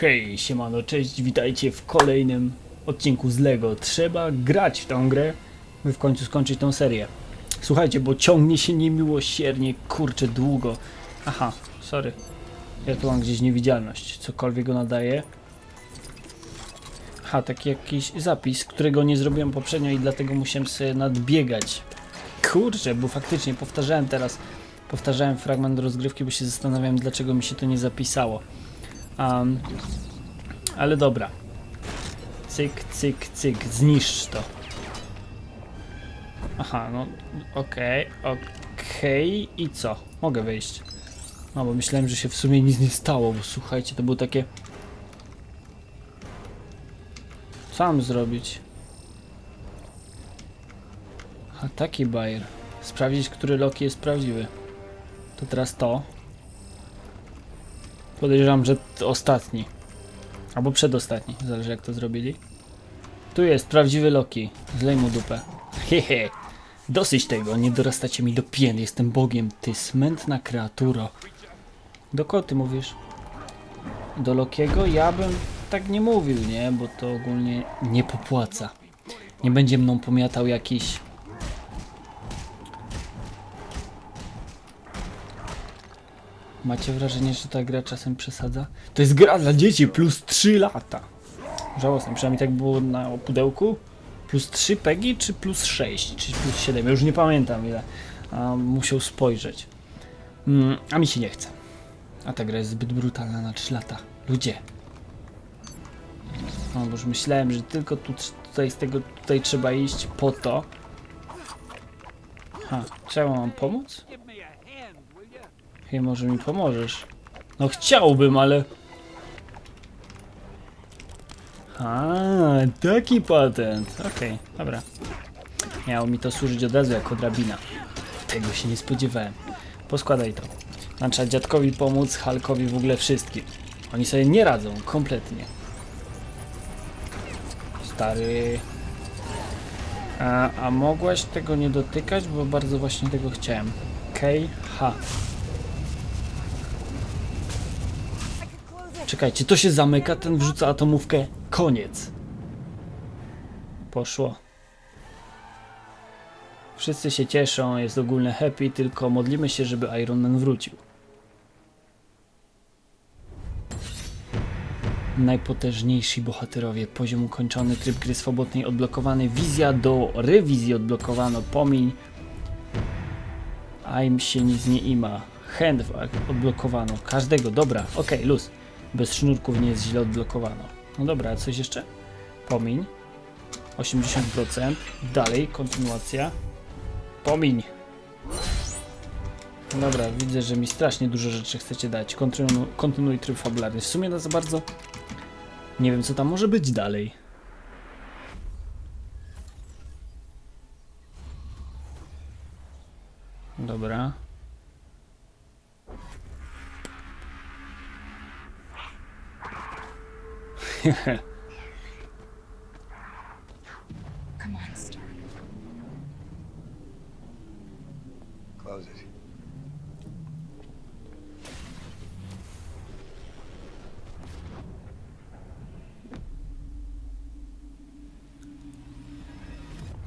Hej, siemano, cześć, witajcie w kolejnym odcinku z LEGO. Trzeba grać w tą grę, by w końcu skończyć tą serię. Słuchajcie, bo ciągnie się niemiłosiernie, kurczę, długo. Aha, sorry. Ja tu mam gdzieś niewidzialność, cokolwiek go nadaje. Aha, taki jakiś zapis, którego nie zrobiłem poprzednio i dlatego musiałem sobie nadbiegać. Kurczę, bo faktycznie powtarzałem teraz, powtarzałem fragment rozgrywki, bo się zastanawiałem, dlaczego mi się to nie zapisało. Um, ale dobra. Cyk, cyk, cyk, zniszcz to. Aha, no okej, okej i co? Mogę wejść. No bo myślałem, że się w sumie nic nie stało, bo słuchajcie, to było takie... Co mam zrobić? A taki bajer. Sprawdzić, który Loki jest prawdziwy. To teraz to. Podejrzewam, że ostatni. Albo przedostatni, zależy jak to zrobili. Tu jest prawdziwy Loki. Zlej mu dupę. Hehe. Dosyć tego, nie dorastacie mi do pień, jestem Bogiem, ty smętna kreaturo. Do kogo ty mówisz? Do Lokiego? Ja bym tak nie mówił, nie? Bo to ogólnie nie popłaca. Nie będzie mną pomiatał jakiś... Macie wrażenie, że ta gra czasem przesadza? To jest gra dla dzieci plus 3 lata. Żałosne, przynajmniej tak było na pudełku. Plus 3 PEGI, czy plus 6, czy plus 7, ja już nie pamiętam ile. A, musiał spojrzeć. Mm, a mi się nie chce. A ta gra jest zbyt brutalna na 3 lata. Ludzie. No, bo już myślałem, że tylko tu, tutaj z tego tutaj trzeba iść po to. Ha, trzeba mam pomóc? Hej, może mi pomożesz? No chciałbym, ale... A, taki patent. Okej, dobra. Miało mi to służyć od razu jako drabina. Tego się nie spodziewałem. Poskładaj to. Nam trzeba dziadkowi pomóc, Halkowi w ogóle wszystkim. Oni sobie nie radzą, kompletnie. Stary... A, a mogłaś tego nie dotykać, bo bardzo właśnie tego chciałem. Okej, Czekajcie, to się zamyka, ten wrzuca atomówkę. Koniec. Poszło. Wszyscy się cieszą, jest ogólne happy, tylko modlimy się, żeby Iron Man wrócił. Najpotężniejsi bohaterowie, poziom ukończony, tryb gry swobodnej odblokowany, wizja do rewizji odblokowano, pomiń. A im się nic nie ima. Handwag odblokowano. Każdego, dobra, okej, luz. Bez sznurków nie jest źle odblokowano. No dobra, coś jeszcze? Pomiń. 80%. Dalej, kontynuacja. Pomiń. Dobra, widzę, że mi strasznie dużo rzeczy chcecie dać. Kontynu kontynuuj tryb fabularny. W sumie no za bardzo nie wiem, co tam może być dalej. Dobra. Come on, Stark. Close it.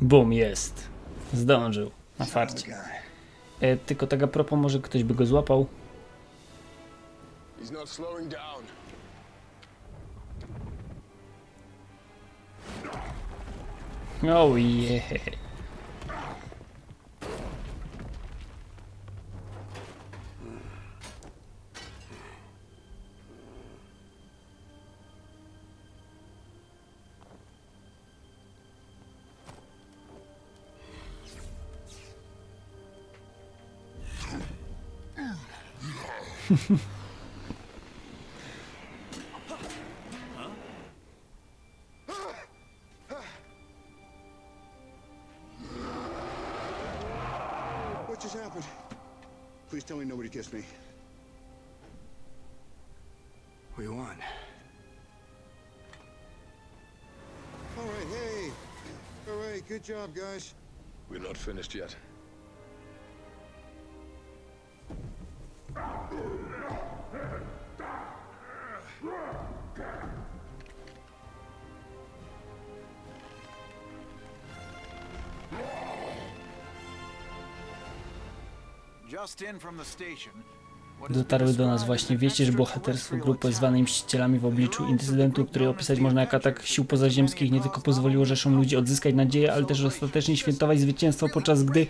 Bum, jest. Zdążył. Na farcie. E, tylko tak a propos, może ktoś by go złapał. He's not slowing down. Oh yeah. What just happened? Please tell me nobody kissed me. We won. All right, hey! All right, good job, guys. We're not finished yet. Dotarły do nas właśnie wieści, że bohaterstwo grupy zwanej Mścicielami w obliczu incydentu, który opisać można jako atak sił pozaziemskich, nie tylko pozwoliło rzeszom ludzi odzyskać nadzieję, ale też ostatecznie świętować zwycięstwo, podczas gdy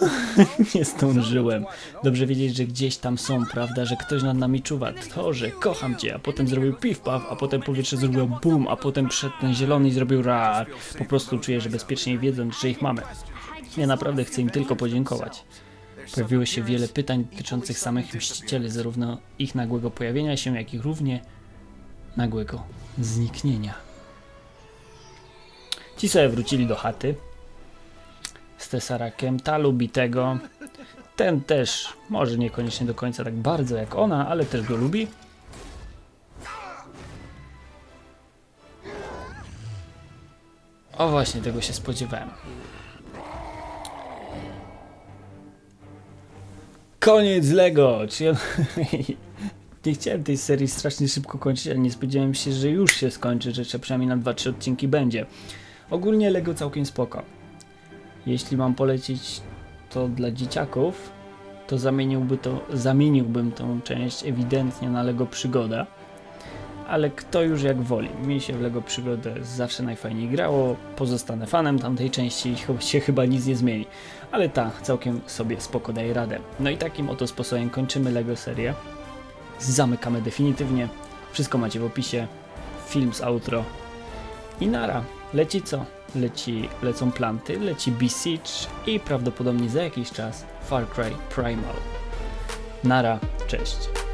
nie zdążyłem. Dobrze wiedzieć, że gdzieś tam są, prawda, że ktoś nad nami czuwa. To, że kocham cię, a potem zrobił piw paf, a potem powietrze zrobiło bum, a potem przyszedł ten zielony i zrobił rar. Po prostu czuję, że bezpiecznie wiedząc, że ich mamy. Ja naprawdę chcę im tylko podziękować. Pojawiło się wiele pytań dotyczących samych mścicieli, zarówno ich nagłego pojawienia się, jak i równie nagłego zniknienia. Ci sobie wrócili do chaty z Tesarakiem. Ta lubi tego. Ten też, może niekoniecznie do końca tak bardzo jak ona, ale też go lubi. O właśnie, tego się spodziewałem. Koniec Lego! Nie chciałem tej serii strasznie szybko kończyć, ale nie spodziewałem się, że już się skończy, że jeszcze przynajmniej na 2-3 odcinki będzie. Ogólnie Lego całkiem spoko. Jeśli mam polecić to dla dzieciaków, to zamieniłby to, zamieniłbym tą część ewidentnie na Lego Przygoda. Ale kto już jak woli. Mi się w Lego Przygodę zawsze najfajniej grało. Pozostanę fanem tamtej części i się chyba nic nie zmieni. Ale ta całkiem sobie spoko daje radę. No i takim oto sposobem kończymy Lego serię. Zamykamy definitywnie. Wszystko macie w opisie. Film z outro. I nara. Leci co? Leci, lecą planty, leci Besiege i prawdopodobnie za jakiś czas Far Cry Primal. Nara, cześć.